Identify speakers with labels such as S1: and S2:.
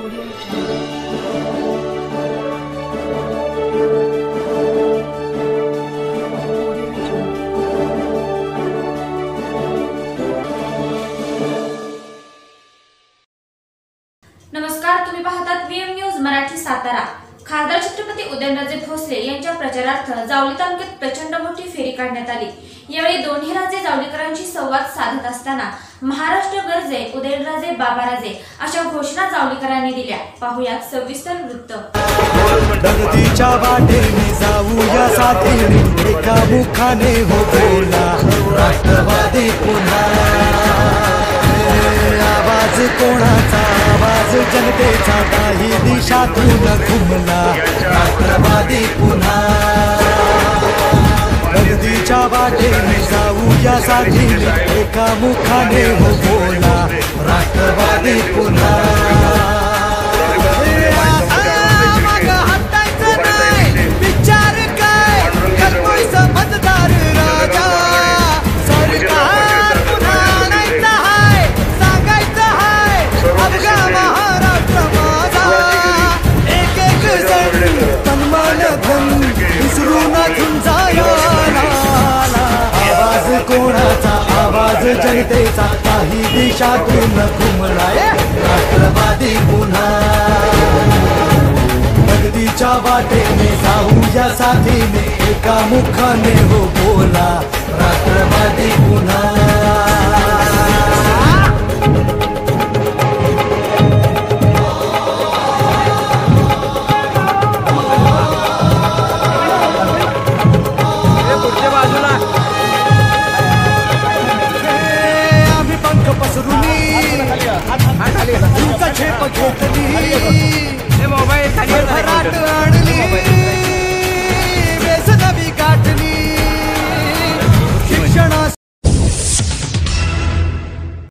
S1: नमस्कार तुम्ही पाहतात व्हीएम न्यूज मराठी सातारा. खासदार छत्रपती उदयनराजे भोसले यांच्या प्रचारार्थ जावली तालुक्यात प्रचंड मोठी फेरी काढण्यात आली. यावेळी दोन्ही राजे जावलीकरांशी संवाद साधत असताना महाराष्ट्र गरजे उदय बाबाराजे. अशा घोषणा जावलीकरांनी दिल्या. पाहुयात सविस्तर वृत्त.
S2: प्रगतीच्या वाटेने जाऊया साथीने. एका मुखाने हो बोला. राष्ट्रवादी पुन्हा. आवाज कोणाचा? आवाज जनतेचा. काही दिशातून घुमला. राष्ट्रवादी पुन्हा. प्रगतीच्या वाटेने जाऊया साथीने. एका मुखाने हो बोला. जनतेचा काही दिशातून घुमलाय. राष्ट्रवादी पुन्हा. प्रगतीच्या वाटेने जाऊया साथीने एका मुखाने हो बोला. ठेप ठोकली मोबाईल